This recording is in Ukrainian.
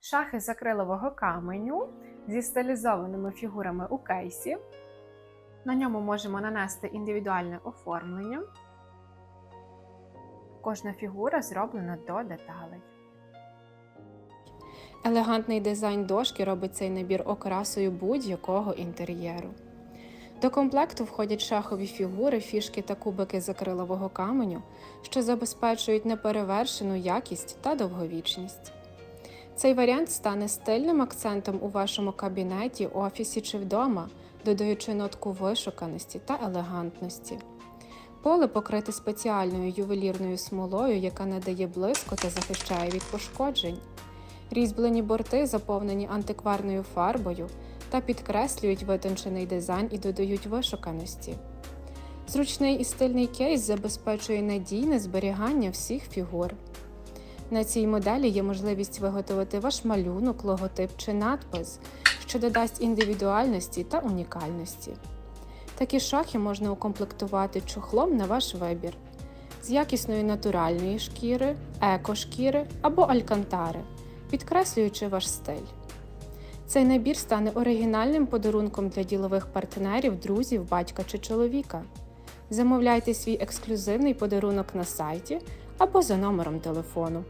Шахи з акрилового каменю зі стилізованими фігурами у кейсі. На ньому можемо нанести індивідуальне оформлення. Кожна фігура зроблена до деталей. Елегантний дизайн дошки робить цей набір окрасою будь-якого інтер'єру. До комплекту входять шахові фігури, фішки та кубики з акрилового каменю, що забезпечують неперевершену якість та довговічність. Цей варіант стане стильним акцентом у вашому кабінеті, офісі чи вдома, додаючи нотку вишуканості та елегантності. Поле покрите спеціальною ювелірною смолою, яка надає блиску та захищає від пошкоджень. Різьблені борти заповнені антикварною фарбою та підкреслюють витончений дизайн і додають вишуканості. Зручний і стильний кейс забезпечує надійне зберігання всіх фігур. На цій моделі є можливість виготовити ваш малюнок, логотип чи надпис, що додасть індивідуальності та унікальності. Такі шахи можна укомплектувати чохлом на ваш вибір з якісної натуральної шкіри, екошкіри або алькантари, підкреслюючи ваш стиль. Цей набір стане оригінальним подарунком для ділових партнерів, друзів, батька чи чоловіка. Замовляйте свій ексклюзивний подарунок на сайті або за номером телефону.